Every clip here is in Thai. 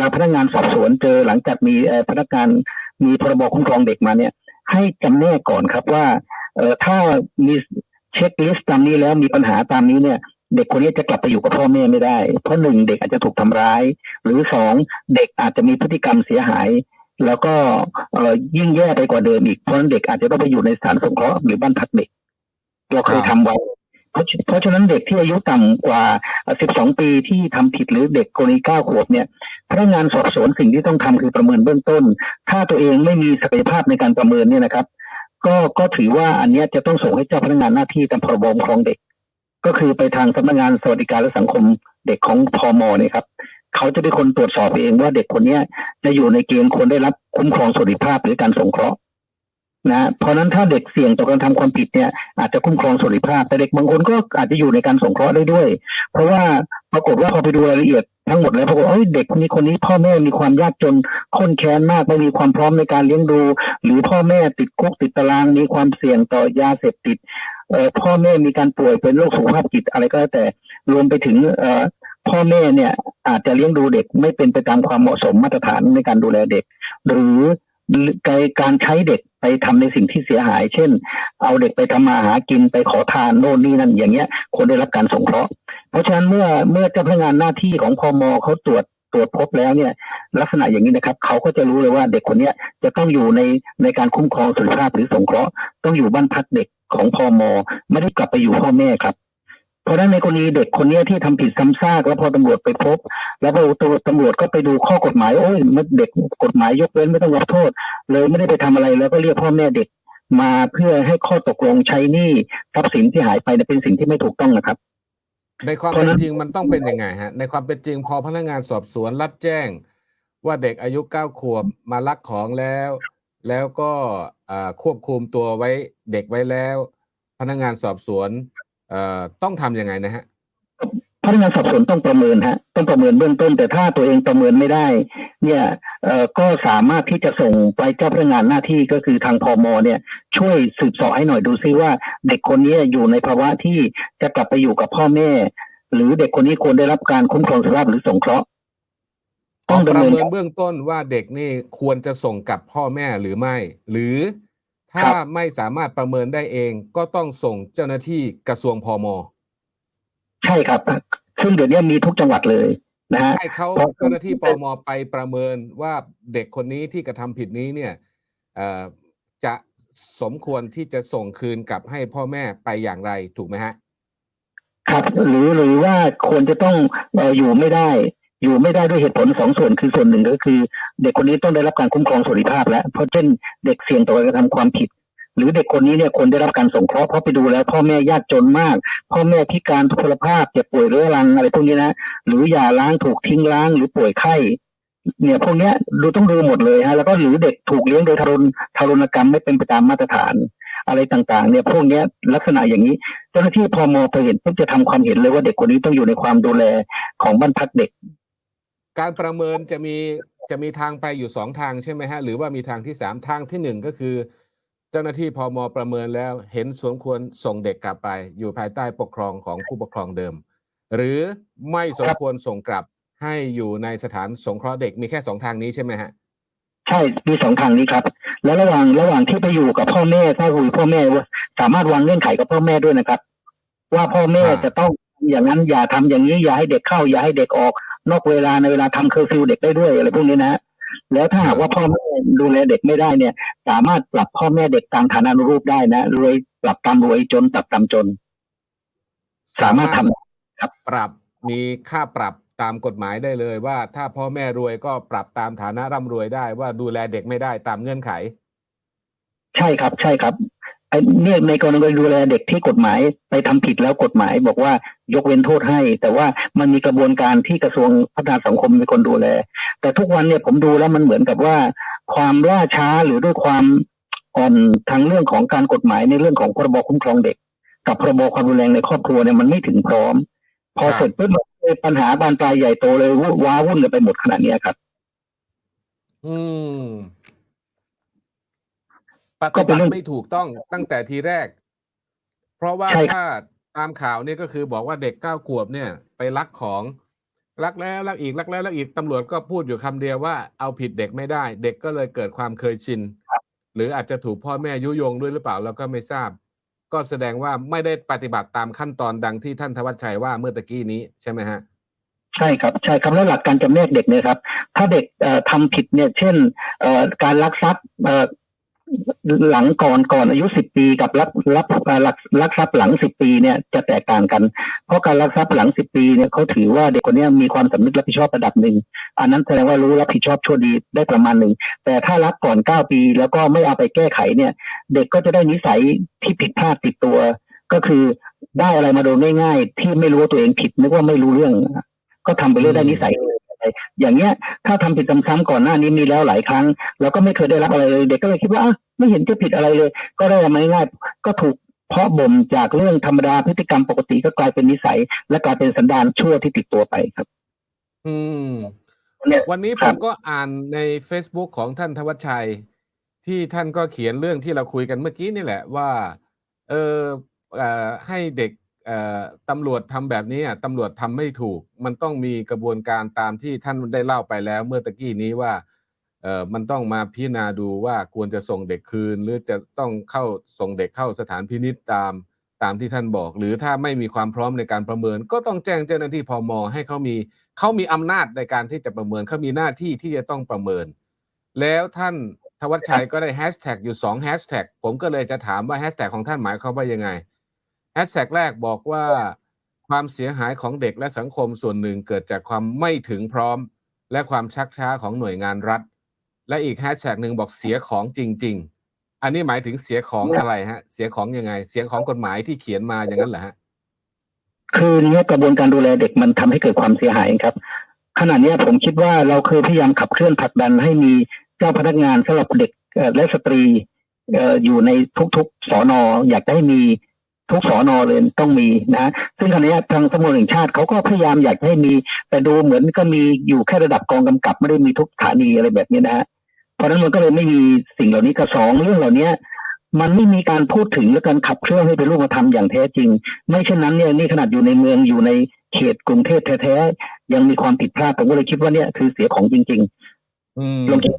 ลาพนักงานสอบสวนเจอหลังจากมีพนักงานมีพรบคุ้มครองเด็กมาเนี่ย ให้จำแนกก่อนครับว่าเอถ้ามีเช็คลิสต์ตามนี้แล้วมีปัญหาตามนี้เนี่ยเด็กคนนี้จะกลับไปอยู่กับพ่อแม่ไม่ได้ เพราะหนึ่งเด็กอาจจะถูกทำร้าย หรือสองเด็กอาจจะมีพฤติกรรมเสียหาย แล้วก็เอยิ่งแย่ไปกว่าเดิมอีกเพราะนั้นเด็กอาจจะต้องไปอยู่ในสถานสงเคราะห์หรือบ้านพักเด็กเราเคยทำไว้เพราะฉะเพราะฉะนั้นเด็กที่อายุต่ำกว่า 12 ปีที่ทำผิดหรือเด็กกรณี9ขวบเนี่ย พนักงานสอบสวนสิ่งที่ต้องทำคือประเมินเบื้องต้น ถ้าตัวเองไม่มีศักยภาพในการประเมินเนี่ยนะครับ ก็ก็ถือว่าอันนี้จะต้องส่งให้เจ้าพนักงานหน้าที่ตามพรบคุ้มครองเด็ก ก็คือไปทางสำนักงานสวัสดิการและสังคมเด็กของพมเนี่ยครับเขาจะเป็นคนตรวจสอบเองว่าเด็กคนเนี้จะอยู่ในเกณฑ์คนได้รับคุ้มครองสวัสดิภาพหรือการสงเคราะห์ นะเพราะนั้นถ้าเด็กเสี่ยงต่อการทำความผิดเนี่ยอาจจะคุ้มครองสวัสดิภาพ แต่เด็กบางคนก็อาจจะอยู่ในการสงเคราะห์ได้ด้วย เพราะว่าปรากฏว่าพอไปดูรายละเอียดทั้งหมดแล้วปรากฏเอ้ยเด็กคนนี้คนนี้พ่อแม่มีความยากจนข้นแค้นมากไม่มีความพร้อมในการเลี้ยงดู หรือพ่อแม่ติดคุกติดตารางมีความเสี่ยงต่อยาเสพติดเอ่อพ่อแม่มีการป่วยเป็นโรคสุขภาพจิตอะไรก็แล้วแต่รวมไปถึงเอ่อพ่อแม่เนี่ยอาจจะเลี้ยงดูเด็กไม่เป็นไปตามความเหมาะสมมาตรฐานในการดูแลเด็ก หรือ การใช้เด็กไปทำในสิ่งที่เสียหาย เช่น เอาเด็กไปทำมาหากินไปขอทานโน่นนี่นั่นอย่างเงี้ยควรได้รับการสงเคราะห์ เพราะฉะนั้นเมื่อเมื่อเจ้าพนักงานหน้าที่ของพมเขาตรวจตรวจพบแล้วเนี่ย ลักษณะอย่างนี้นะครับเขาก็จะรู้เลยว่าเด็กคนเนี้ยจะต้องอยู่ในในการคุ้มครองสุขภาพหรือสงเคราะห์ ต้องอยู่บ้านพักเด็กของพมไม่ได้กลับไปอยู่พ่อแม่ครับ เพราะฉะนั้นในกรณีเด็กคนเนี้ยที่ทำผิดซ้ำซากแล้วพอตำรวจไปพบ แล้วพอตัวตำรวจก็ไปดูข้อกฎหมายโอ้ยมันเด็กกฎหมายยกเว้นไม่ต้องรับโทษ เลยไม่ได้ไปทำอะไรแล้วก็เรียกพ่อแม่เด็กมาเพื่อให้ข้อตกลงใช้หนี้ทรัพย์สินที่หายไปเนี่ยเป็นสิ่งที่ไม่ถูกต้องนะครับ ในความเป็นจริงมันต้องเป็นยังไงฮะ ในความเป็นจริงพอพนักงานสอบสวนรับแจ้ง ว่าเด็กอายุเก้าขวบมาลักของแล้ว แล้วก็ควบคุมตัวไว้เด็กไว้แล้ว พนักงานสอบสวน เอ่อต้องทำยังไงนะฮะพนักงานสอบสวนต้องประเมินฮะต้องประเมินเบื้องต้น แต่ถ้าตัวเองประเมินไม่ได้ เนี่ยเอ่อก็สามารถที่จะส่งไปเจ้าพนักงานหน้าที่ก็คือทางพมเนี่ย ช่วยสืบเสอบให้หน่อยดูซิว่า เด็กคนนี้อยู่ในภาวะที่จะกลับไปอยู่กับพ่อแม่ หรือเด็กคนนี้ควรได้รับการคุ้มครองสภาพหรือสงเคราะห์ต้ต้อองงประดำเนินเมินเบื้องต้นว่าเด็กนี่ควรจะส่งกับพ่อแม่หรือไม่ หรือ ถ้าครับไม่สามารถประเมินได้เองก็ต้องส่งเจ้าหน้าที่กระทรวงพมใช่ครับ ซึ่งเดี๋ยวนี้มีทุกจังหวัดเลยนะฮะให้เขาเพราะเจ้าหน้าที่ปมไปประเมินว่าเด็กคนนี้ที่กระทำผิดนี้เนี่ยเอ่อจะสมควรที่จะส่งคืนกลับให้พ่อแม่ไปอย่างไรถูกไหมฮะ ครับ หรือหรือว่าควรจะต้องเอ่ออยู่ไม่ได้ อยู่ไม่ได้ด้วยเหตุผลสองส่วนคือส่วนหนึ่งก็คือ เด็กคนนี้ต้องได้รับการคุ้มครองสวัสดิภาพ แล้วเพราะเช่นเด็กเสี่ยงต่อการกระทำความผิด หรือเด็กคนนี้เนี่ยควรได้รับการสงเคราะห์เพราะไปดูแล้ว พ่อแม่ยากจนมาก พ่อแม่พิการทุพพลภาพเจ็บป่วยเรื้อรังอะไรพวกนี้นะหรือหย่าร้างถูกทิ้งร้างหรือป่วยไข้เนี่ยพวกเนี้ยดูต้องดูหมดเลยฮะแล้วก็หรือเด็กถูกเลี้ยงโดยทารุณทารุณกรรมไม่เป็นไปตามมาตรฐาน อะไรต่างๆ เนี่ยพวกเนี้ยลักษณะอย่างนี้ เจ้าหน้าที่พมไปเห็นปุ๊บจะทำความเห็นเลยว่าเด็กคนนี้ต้องอยู่ในความดูแลของบ้านพักเด็ก การประเมินจะมีจะมีทางไปอยู่สองทางใช่ไหมฮะ หรือว่ามีทางที่สามทางที่หนึ่งก็คือ เจ้าหน้าที่พมประเมินแล้วเห็นสมควรส่งเด็กกลับไป อยู่ภายใต้ปกครองของผู้ปกครองเดิม หรือไม่สมควรส่งกลับให้อยู่ในสถานสงเคราะห์เด็กมีแค่สองทางนี้ใช่ไหมฮะใช่มีสองทางนี้ครับ แล้วระหว่างระหว่างที่ไปอยู่กับพ่อแม่ถ้าคุยพ่อแม่ว่าสามารถวางเงื่อนไขกับพ่อแม่ด้วยนะครับ ว่าพ่อแม่อ่าจะต้องอย่างนั้นอย่าทำอย่างนี้อย่าให้เด็กเข้า อย่าให้เด็กออก นอกเวลาในเวลาทำเคอร์ฟิวเด็กได้ด้วยอะไรพวกนี้นะ แล้วถ้าหากว่าพ่อแม่ดูแลเด็กไม่ได้เนี่ย สามารถปรับพ่อแม่เด็กตามฐานานุรูปได้นะรวยปรับตามรวยจนปรับตามจน สามารถทำปรับมีค่าปรับตามกฎหมายได้เลยว่า ถ้าพ่อแม่รวยก็ปรับตามฐานะร่ำรวยได้ว่าดูแลเด็กไม่ได้ตามเงื่อนไข ใช่ครับ ใช่ครับ ไอ้เนี่ยในกรณีดูแลเด็กที่กฎหมายไปทำผิดแล้วกฎหมายบอกว่ายกเว้นโทษให้ แต่ว่ามันมีกระบวนการที่กระทรวงพัฒนาสังคมเป็นคนดูแล แต่ทุกวันเนี่ยผมดูแล้วมันเหมือนกับว่า ความล่าช้าหรือด้วยความอ่อนทางเรื่องของการกฎหมายในเรื่องของพรบคุ้มครองเด็ก กับพรบความรุนแรงในครอบครัวเนี่ยมันไม่ถึงพร้อม พอเสร็จปุ๊บปัญหาบานปลายใหญ่โตเลยวุ่นว้าวุ่นกันไปหมดขนาดนี้ครับ อืม ปก็ฏิเป็นบัเรื่ติองไม่ถูกต้องตั้งแต่ทีแรก เพราะว่าใช่ครับถ้าตามข่าวเนี่ยก็คือบอกว่าเด็กเก้าขวบเนี่ย ไปลักของรักแล้วรักอีกรักแล้วรักอีกตำรวจก็พูดอยู่คำเดียวว่าเอาผิดเด็กไม่ได้ เด็กก็เลยเกิดความเคยชิน หรืออาจจะถูกพ่อแม่ยุยงด้วยหรือเปล่าเราก็ไม่ทราบ ก็แสดงว่าไม่ได้ปฏิบัติตามขั้นตอนดังที่ท่านธวัชชัยว่าเมื่อตะกี้นี้ใช่ไหมฮะใช่ครับใช่ครับแล้วหลักการจำแนกเด็กเนี่ยครับ ถ้าเด็กเอ่อทำผิดเนี่ย เช่นเอ่อการลักทรัพย์เอ่อ หลังก่อนก่อนอายุสิบปีกับลักลักเอ่อลักลักทรัพย์หลังสิบปีเนี่ยจะแตกต่างกัน เพราะการลักทรัพย์หลังสิบปีเนี่ยเขาถือว่าเด็กคนนี้มีความสำนึกรับผิดชอบระดับหนึ่งอันนั้นแสดงว่ารู้รับผิดชอบชั่วดีได้ประมาณหนึ่งแต่ถ้ารักก่อนเก้าปี แล้วก็ไม่เอาไปแก้ไขเนี่ย เด็กก็จะได้นิสัยที่ผิดพลาดติดตัว ก็คือได้อะไรมาโดยง่ายๆ ที่ไม่รู้ว่าตัวเองผิดนึกว่าไม่รู้เรื่อง ก็ทำไปเรื่อยได้นิสัย อย่างเงี้ยถ้าทำผิดซ้ำๆก่อนหน้านี้มีแล้วหลายครั้ง แล้วก็ไม่เคยได้รับอะไรเลย เด็กก็เลยคิดว่าไม่เห็นจะผิดอะไรเลย ก็ได้มาง่ายๆก็ถูกเพราะบ่มจากเรื่องธรรมดาพฤติกรรมปกติก็กลายเป็นนิสัย และกลายเป็นสันดานชั่วที่ติดตัวไปครับ อืมวันนี้ผมก็อ่านใน Facebook ของท่านธวัชชัย ที่ท่านก็เขียนเรื่องที่เราคุยกันเมื่อกี้นี่แหละว่า เออเออให้เด็ก ตำรวจทำแบบนี้อะตำรวจทำไม่ถูก มันต้องมีกระบวนการตามที่ท่านได้เล่าไปแล้ว เมื่อตะกี้นี้ว่ามันต้องมาพิจารณาดูว่าควรจะส่งเด็กคืน หรือจะต้องเข้าส่งเด็กเข้าสถานพินิษตามตามที่ท่านบอก หรือถ้าไม่มีความพร้อมในการประเมิน ก็ต้องแจ้งเจ้าหน้าที่พมให้เขามีเขามีอำนาจในการที่จะประเมินเขามีหน้าที่ที่จะต้องประเมิน แล้วท่านธวัชชัยก็ได้แฮชแท็กอยู่2แฮชแท็กผมก็เลยจะถามว่าแฮชแท็กของท่านหมายความว่ายังไง แฮชแท็กแรกบอกว่าความเสียหายของเด็กและสังคมส่วนหนึ่งเกิดจากความไม่ถึงพร้อม และความชักช้าของหน่วยงานรัฐ และอีกแฮชแท็กหนึ่งบอกเสียของจริง ๆ อันนี้หมายถึงเสียของอะไรฮะ เสียของยังไง เสียของกฎหมายที่เขียนมาอย่างนั้นเหรอฮะคือเนี้ยกระบวนการดูแลเด็กมันทำให้เกิดความเสียหายครับขณะเนี้ยผมคิดว่าเราเคยพยายามขับเคลื่อนผลักดันให้มีเจ้าพนักงานสำหรับเด็กเอ่อและสตรีเอ่ออยู่ในทุกๆสอนออยากจะให้มี ทุกสอนอเลยต้องมีนะซึ่งขณะเนี้ยทางสำนักงานแห่งชาติเขาก็พยายามอยากให้มี แต่ดูเหมือนก็มีอยู่แค่ระดับกองกำกับไม่ได้มีทุกสถานีอะไรแบบนี้นะฮะเพราะฉะนั้นมันก็เลยไม่มีสิ่งเหล่านี้กับสองเรื่องเหล่านี้มันไม่มีการพูดถึงและการขับเคลื่อนให้เป็นรูปธรรมอย่างแท้จริง ไม่เช่นนั้นเนี่ยนี่ขนาดอยู่ในเมืองอยู่ในเขตกรุงเทพแท้ๆยังมีความผิดพลาดผมก็เลยคิดว่าเนี่ยคือเสียของจริงอืมๆลองคิด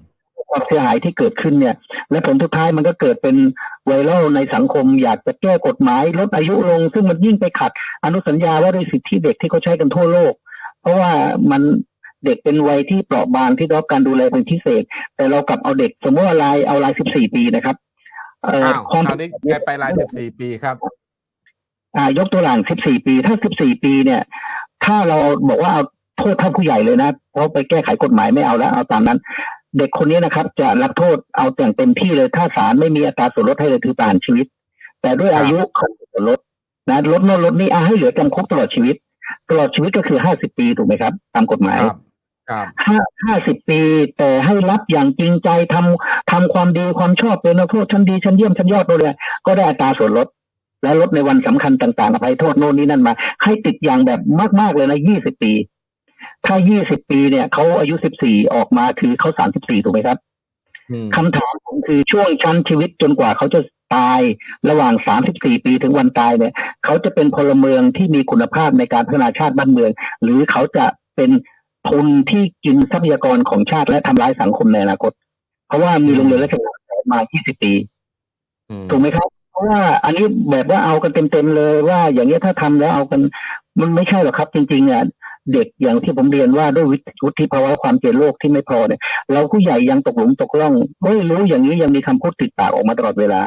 ความเสียหายที่เกิดขึ้นเนี่ย และผลสุดท้ายมันก็เกิดเป็นไวรัลในสังคม อยากจะแก้กฎหมายลดอายุลง ซึ่งมันยิ่งไปขัด อนุสัญญาว่าด้วยสิทธิเด็กที่เขาใช้กันทั่วโลก เพราะว่ามันเด็กเป็นวัยที่เปราะบางที่ได้รับการดูแลเป็นพิเศษ แต่เรากลับเอาเด็ก สมมติว่าลายเอาลาย14ปีนะครับเอ่ออ้าวความคราวนี้ไปไปลายสิบสี่ปีครับ อ่ายกตัวอย่าง14ปี ถ้า14ปีเนี่ย ถ้าเราบอกว่าเอาโทษเท่าผู้ใหญ่เลยนะ เพราะไปแก้ไขกฎหมายไม่เอาแล้ว เอาตามนั้น เด็กคนนี้นะครับ จะรับโทษเอาอย่างเต็มที่เลย ถ้าศาลไม่มีอัตราส่วนลดให้เลยคือประหารชีวิต แต่ด้วยครับอายุเขามีส่วนลดนะลดโน่นลดนี่อะให้เหลือจำคุกตลอดชีวิต ตลอดชีวิตก็คือ50ปีถูกไหมครับ ตามกฎหมายครับครับห้าห้าสิบปีแต่ให้รับอย่างจริงใจทำทำความดีความชอบเป็นนักโทษชั้นดีชั้นเยี่ยมชั้นยอดเลยก็ได้อัตราส่วนลด และลดในวันสำคัญต่างๆอภัยโทษโน่นนี่นั่นมา ให้ติดอย่างแบบมากๆเลยนะยี่สิบปี ถ้ายี่สิบปีเนี่ยเขาอายุสิบสี่ออกมาคือเขาสามสิบสี่ถูกไหมครับอืมคำถามผมคือช่วงชั้นชีวิตจนกว่าเขาจะตายระหว่างสามสิบสี่ปีถึงวันตายเนี่ย เขาจะเป็นพลเมืองที่มีคุณภาพในการพัฒนาชาติบ้านเมือง หรือเขาจะเป็นทุนที่กินทรัพยากรของชาติและทำร้ายสังคมในอนาคต เพราะว่ามีโรงเรียนราชการมา 20 ปีอืมถูกไหมครับ เพราะว่าอันนี้แบบว่าเอากันเต็มๆเลยว่าอย่างนี้ยถ้าทำแล้วเอากัน มันไม่ใช่หรอกครับ จริงๆอะ เด็กอย่างที่ผมเรียนว่าด้วยวุฒิภาวะความเจริญโลกที่ไม่พอเนี่ย เราผู้ใหญ่ยังตกหลุมตกล่องเฮ้ยรู้อย่างนี้ยังมีคำพูดติดปากออกมาตลอดเวลา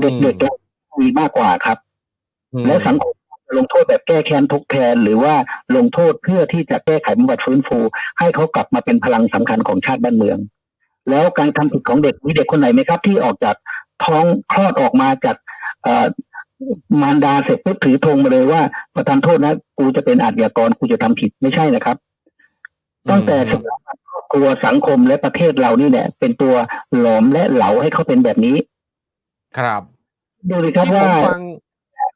เด็กๆเรามีมากกว่าครับอืมและสังคมจะลงโทษแบบแก้แค้นทกแทนหรือว่าลงโทษเพื่อที่จะแก้ไขบำบัดฟื้นฟู ให้เขากลับมาเป็นพลังสำคัญของชาติบ้านเมือง แล้วการทำผิดของเด็กมีเด็กคนไหนไหมครับ ที่ออกจากท้องคลอดออกมาจากเอ่อ มารดาเสร็จปุ๊บถือธงมาเลยว่าประทานโทษนะกูจะเป็นอาชญากรกูจะทำผิดไม่ใช่นะครับ ตั้งแต่สถาบันครอบครัวสังคมและประเทศเรานี่เนี่ยเป็นตัวหลอมและเหลาให้เขาเป็นแบบนี้ ครับดูเลยครับที่ผว่ามฟัง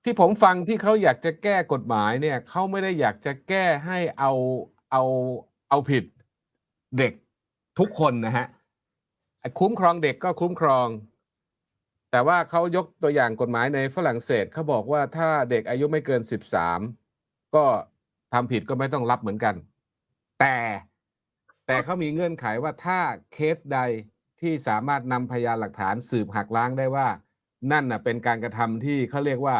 ที่ผมฟังที่เขาอยากจะแก้กฎหมายเนี่ยเขาไม่ได้อยากจะแก้ให้เอาเอาเอาผิดเด็กทุกคนนะฮะไอ้คุ้มครองเด็กก็คุ้มครอง แต่ว่าเขายกตัวอย่างกฎหมายในฝรั่งเศสเขาบอกว่าถ้าเด็กอายุไม่เกินสิบสามก็ทำผิดก็ไม่ต้องรับเหมือนกัน แต่แต่เขามีเงื่อนไขว่าถ้าเคสใดที่สามารถนำพยานหลักฐานสืบหักล้างได้ว่า นั่นน่ะเป็นการกระทำที่เขาเรียกว่า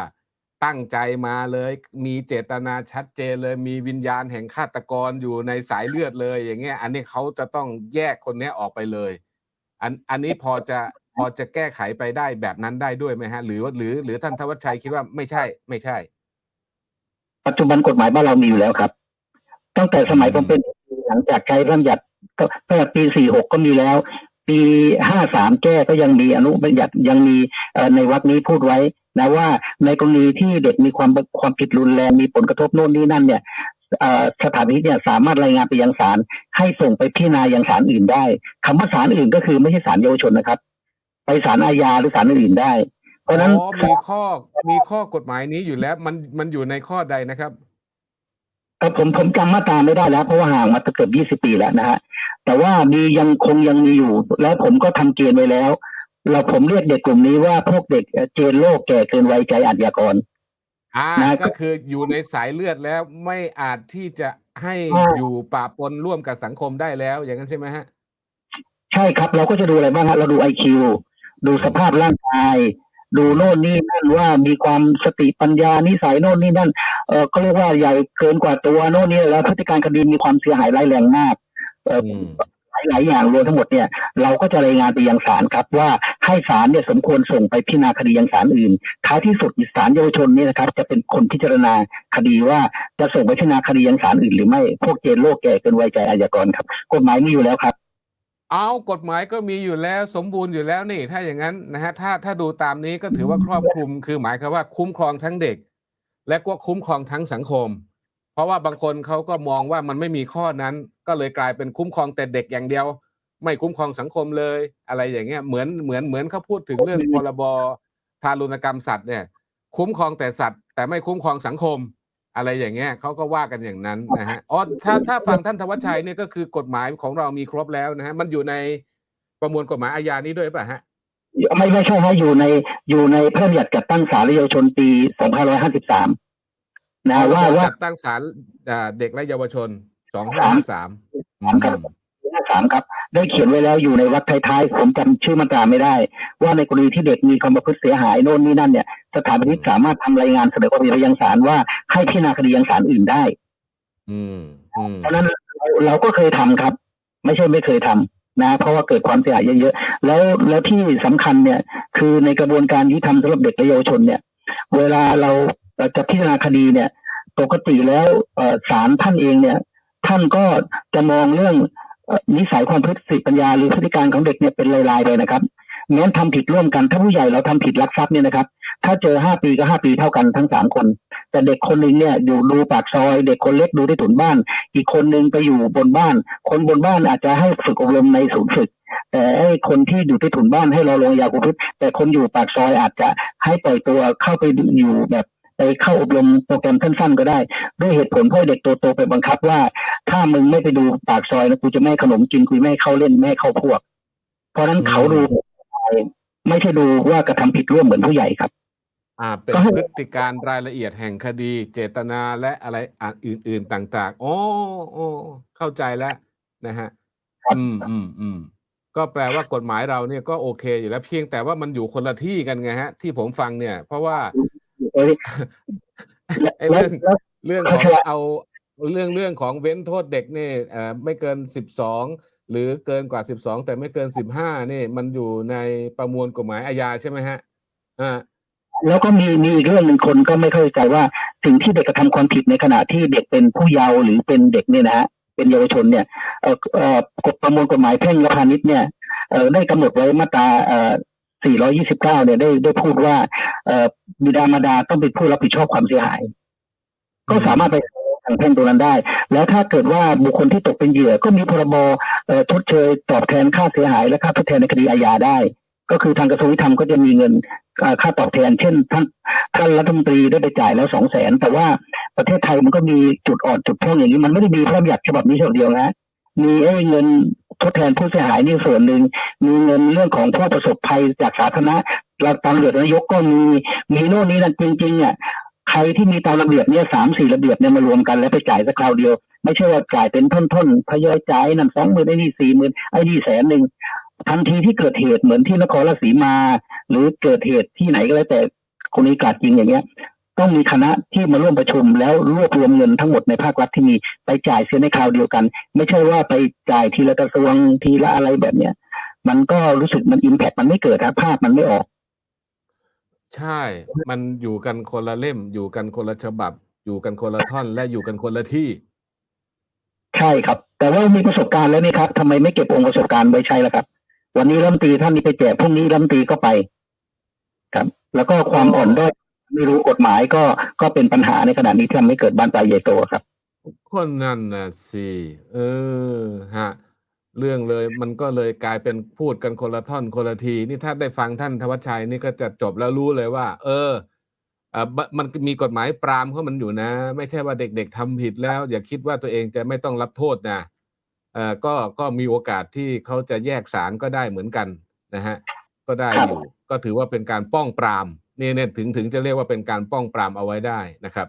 ตั้งใจมาเลย มีเจตนาชัดเจนเลย มีวิญญาณแห่งฆาตกรอยู่ในสายเลือดเลย อย่างเงี้ย อันนี้เขาจะต้องแยกคนนี้ออกไปเลย อันอันนี้พอจะ พอจะแก้ไขไปได้แบบนั้นได้ด้วยไหมฮะ หรือว่าหรือหรือท่านทวัชชัยคิดว่าไม่ใช่ ไม่ใช่ ปัจจุบันกฎหมายบ้านเรามีอยู่แล้วครับ ตั้งแต่สมัยอืมผมเป็นหลังจากใช้พระบัญญัติก็ตั้งแต่ปี46ก็มีแล้ว ปี53แก้ก็ยังมีอนุบัญญัติยังมีเอ่อในวรรคนี้พูดไว้นะว่าในกรณีที่เด็กมีความความผิดรุนแรงมีผลกระทบโน่นนี่นั่นเนี่ยเอ่อสถานพินิจเนี่ยสามารถรายงานไปยังศาลให้ส่งไปพิจารณายังศาลอื่นได้คำว่าศาลอื่นก็คือไม่ใช่ศาลเยาวชนนะครับ ไปศาลอาญาหรือศาลอื่นได้ เพราะฉะนั้นอ๋อมีข้อมีข้อกฎหมายนี้อยู่แล้ว มันมันอยู่ในข้อใดนะครับเอ่อผมผมจำมาตราไม่ได้แล้ว เพราะว่าห่างมาเกือบยี่สิบปีแล้วนะฮะแต่ว่ามียังคงยังมีอยู่ แล้วผมก็ทำเกณฑ์ไว้แล้ว เราผมเรียกเด็กกลุ่มนี้ว่าพวกเด็กเอ่อเจนโลกแก่เกินวัยใจอาชญากรอ่านะก็คืออยู่ในสายเลือดแล้วไม่อาจที่จะให้อ่าอยู่ปะปนร่วมกับสังคมได้แล้ว อย่างนั้นใช่ไหมฮะ ใช่ครับ เราก็จะดูอะไรบ้างฮะเราดูไอคิว ดูสภาพร่างกาย ดูโน่นนี่นั่นว่ามีความสติปัญญานิสัยโน่นนี่นั่นเออก็เรียกว่าใหญ่เกินกว่าตัวโน่นนี่แล้วพฤติการคดีมีความเสียหายร้ายแรงมากเอออืมหลาย ๆ อย่างรวมทั้งหมดเนี่ย เราก็จะรายงานไปยังศาลครับ ว่าให้ศาลเนี่ยสมควรส่งไปพิจารณาคดียังศาลอื่น ท้ายที่สุดศาลเยาวชนเนี่ยนะครับ จะเป็นคนพิจารณาคดีว่าจะส่งไปพิจารณาคดียังศาลอื่นหรือไม่พวกเจนโลกแก่เกินวัยใจอาชญากรครับ กฎหมายมีอยู่แล้วครับ เอากฎหมายก็มีอยู่แล้วสมบูรณ์อยู่แล้วนี่ ถ้าอย่างนั้นนะฮะถ้าถ้าดูตามนี้ก็ถือว่าครอบคลุมคือหมายความว่าคุ้มครองทั้งเด็ก และก็คุ้มครองทั้งสังคม เพราะว่าบางคนเขาก็มองว่ามันไม่มีข้อนั้น ก็เลยกลายเป็นคุ้มครองแต่เด็กอย่างเดียว ไม่คุ้มครองสังคมเลย อะไรอย่างเงี้ยเหมือนเหมือนเหมือนเขาพูดถึงเรื่องพรบทารุณกรรมสัตว์เนี่ย คุ้มครองแต่สัตว์ แต่ไม่คุ้มครองสังคม อะไรอย่างเงี้ยเขาก็ว่ากันอย่างนั้นนะฮะอ๋อถ้าถ้าฟังท่านธวัชชัยเนี่ยก็คือกฎหมายของเรามีครบแล้วนะฮะมันอยู่ในประมวลกฎหมายอาญานี้ด้วยป่ะฮะไม่ไม่ใช่ฮะอยู่ในอยู่ในพระราชบัญญัติจัดตั้งศาลและเยาวชนปี2553นะว่าว่าจัดตั้งศาลอ่าเด็กและเยาวชนสอง ห้าสามครับ53ครับ ได้เขียนไว้แล้วอยู่ในวรรคท้ายๆผมจำชื่อมาตราไม่ได้ ว่าในกรณีที่เด็กมีความประพฤติเสียหายโน่นนี่นั่นเนี่ยสถานพินิจสามารถทำรายงานเสนอความผิดไปยังศาลว่าให้พิจารณาคดียังศาลอื่นได้ อืมอืมเพราะฉะนั้นเราเราก็เคยทำครับ ไม่ใช่ไม่เคยทำนะเพราะว่าเกิดความเสียหายเยอะๆแล้วแล้วที่สำคัญเนี่ย คือในกระบวนการยุติธรรมสำหรับเด็กและเยาวชนเนี่ย เวลาเราเอ่อจะพิจารณาคดีเนี่ย ปกติแล้วเอ่อศาลท่านเองเนี่ย ท่านก็จะมองเรื่องเอ่อ นิสัยความพฤติปัญญาหรือพฤติการของเด็กเนี่ยเป็นรายๆไปนะครับแม้นทำผิดร่วมกันถ้าผู้ใหญ่เราทำผิดลักทรัพย์เนี่ยนะครับ ถ้าเจอห้าปีก็ห้าปีเท่ากันทั้งสามคน แต่เด็กคนหนึ่งเนี่ยอยู่ดูปากซอย เด็กคนเล็กดูที่ถุนบ้าน อีกคนหนึ่งไปอยู่บนบ้าน คนบนบ้านอาจจะให้ฝึกอบรมในศูนย์ฝึก แต่ไอ้คนที่อยู่ที่ถุนบ้านให้เราลงยาคุพิษแต่คนอยู่ปากซอยอาจจะให้ปล่อยตัวเข้าไปอยู่แบบไปเข้าอบรมโปรแกรมสั้นๆก็ได้ ด้วยเหตุผลเพราะเด็กโตๆไปบังคับว่า ถ้ามึงไม่ไปดูปากซอยนะกูจะไม่ให้ขนมกินกูไม่ให้เข้าเล่นไม่ให้เข้าพวก เพราะฉะนั้นเขาดูไม่ใช่ดูว่ากระทำผิดร่วมเหมือนผู้ใหญ่ครับ อ่า เป็นก็ให้พฤติการรายละเอียดแห่งคดี เจตนาและอะไรอ่าอื่น ๆต่างๆอ๋ออ๋อเข้าใจแล้วนะฮะครับอืมอืมอืมก็แปลว่ากฎหมายเราเนี่ยก็โอเคอยู่แล้วเพียงแต่ว่ามันอยู่คนละที่กันไงฮะ ที่ผมฟังเนี่ย เพราะว่าเอ้ยไอ้เรื่องแล้วเรื่องของเข้าใจเอา เรื่องเรื่องของเว้นโทษเด็กนี่เอ่อไม่เกินสิบสองหรือเกินกว่าสิบสองแต่ไม่เกินสิบห้านี่มันอยู่ในประมวลกฎหมายอาญาใช่ไหมฮะอ่าแล้วก็มีมีอีกเรื่องหนึ่งคนก็ไม่เข้าใจว่าสิ่งที่เด็กกระทำความผิดในขณะที่เด็กเป็นผู้เยาว์หรือเป็นเด็กเนี่ยนะฮะเป็นเยาวชนเนี่ยเอ่อเอ่อกฎประมวลกฎหมายแพ่งและพาณิชย์เนี่ยเอ่อได้กำหนดไว้มาตราเอ่อ429 เนี่ยได้ได้พูดว่าเอ่อบิดามารดาต้องเป็นผู้รับผิดชอบความเสียหาย ก็สามารถไปางแพ่งตรงนั้นได้ แล้วถ้าเกิดว่าบุคคลที่ตกเป็นเหยื่อก็มีพรบเอ่อชดเชยตอบแทนค่าเสียหาย และค่าทดแทนในคดีอาญาได้ ก็คือทางกระทรวงยุติธรรมก็จะมีเงินค่าตอบแทน เช่นท่านท่านรัฐมนตรีได้ไปจ่ายแล้วสองแสนแต่ว่าประเทศไทยมันก็มีจุดอ่อนจุดพร่องอย่างนี้มันไม่ได้มีพระราชบัญญัติฉบับนี้ฉบับเดียวนะมีไอ้เงินทดแทนผู้เสียหายนี่ส่วนหนึ่ง มีเงินเรื่องของผู้ประสบภัยจากสาธารณะเราตามเดือนายกก็มีมีโน่นนี้นั่นจริงๆเนี่ย ใครที่มีตามระเบียบเนี่ยสามสี่ระเบียบเนี่ยมารวมกันแล้วไปจ่ายสักคราวเดียว ไม่ใช่ว่าจ่ายเป็นท่อนๆทยอยจ่ายนั่นสองหมื่นไอ้นี่สี่หมื่นไอ้นี่แสนหนึ่งทันทีที่เกิดเหตุเหมือนที่นครราชสีมา หรือเกิดเหตุที่ไหนก็แล้วแต่คนนี้กราดยิงอย่างเงี้ย ต้องมีคณะที่มาร่วมประชุมแล้วรวบรวมเงินทั้งหมดในภาครัฐที่มีไปจ่ายเสียในคราวเดียวกัน ไม่ใช่ว่าไปจ่ายทีละกระทรวงทีละอะไรแบบเนี้ยมันก็รู้สึกมันอิมแพคมันไม่เกิดครับภาพมันไม่ออก ใช่ มันอยู่กันคนละเล่ม อยู่กันคนละฉบับ อยู่กันคนละท่อน และอยู่กันคนละที่ ใช่ครับ แต่ว่ามีประสบการณ์แล้วนี่ครับทำไมไม่เก็บองค์ประสบการณ์ไว้ใช้ล่ะครับ วันนี้รัฐมนตรีท่านนี้ไปแจกพรุ่งนี้รัฐมนตรีก็ไป ครับ แล้วก็ความอ่อนด้อยไม่รู้กฎหมายก็ก็เป็นปัญหาในขณะนี้ที่ทำให้เกิดบ้านปลายใหญ่โตครับ คนนั่นน่ะสิ เออ ฮะ เรื่องเลย มันก็เลยกลายเป็นพูดกันคนละท่อนคนละที นี่ถ้าได้ฟังท่านธวัชชัยนี่ก็จะจบแล้วรู้เลยว่า เออเอ่อมันมีกฎหมายปรามเขามันอยู่นะ ไม่ใช่ว่าเด็กๆทำผิดแล้ว อย่าคิดว่าตัวเองจะไม่ต้องรับโทษนะเอ่อก็ก็มีโอกาสที่เขาจะแยกสารก็ได้เหมือนกันนะฮะก็ได้อยู่ ก็ถือว่าเป็นการป้องปรามนี่เนี่ยถึงถึงจะเรียกว่าเป็นการป้องปรามเอาไว้ได้นะครับ